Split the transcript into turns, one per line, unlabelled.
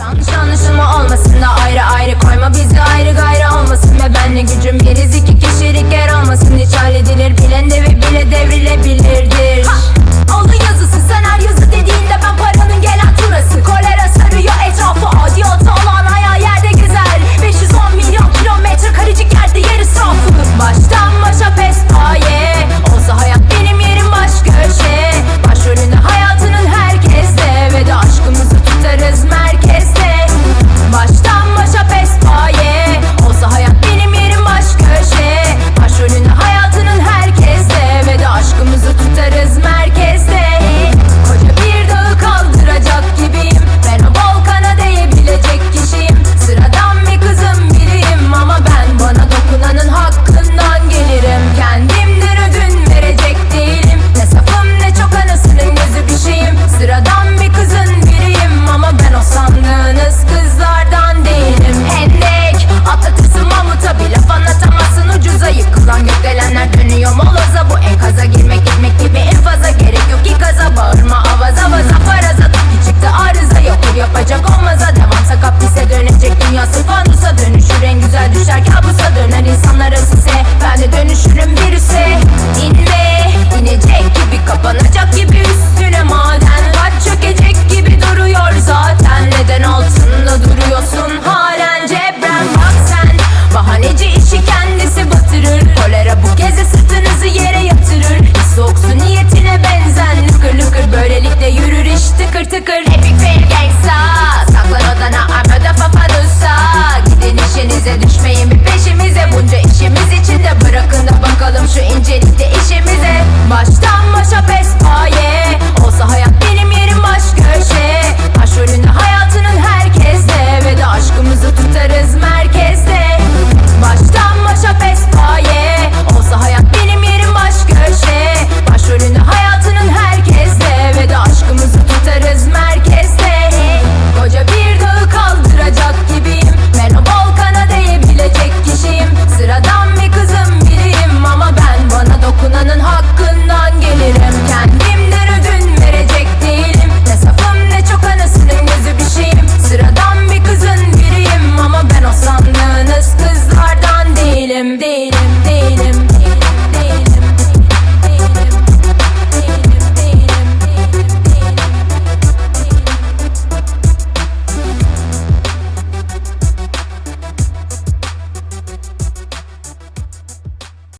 Yanlış anlaşılma olmasın da ayrı ayrı koyma. Bizi ayrı gayrı olmasın Ve benle gücüm biriz düşer kabusa döner insanlar asise Ben de dönüşürüm virüse İnme inecek gibi kapanacak gibi üstüne maden Var. Çökecek gibi duruyor zaten. Neden altında duruyorsun? Halen cebren Bak sen. Bahaneci işi kendisi batırır. Kolera bu kez de sırtınızı yere yatırır. Bir soğuk niyetine benzen. Lıkır lıkır böylelikle yürür. İş tıkır tıkır. Epic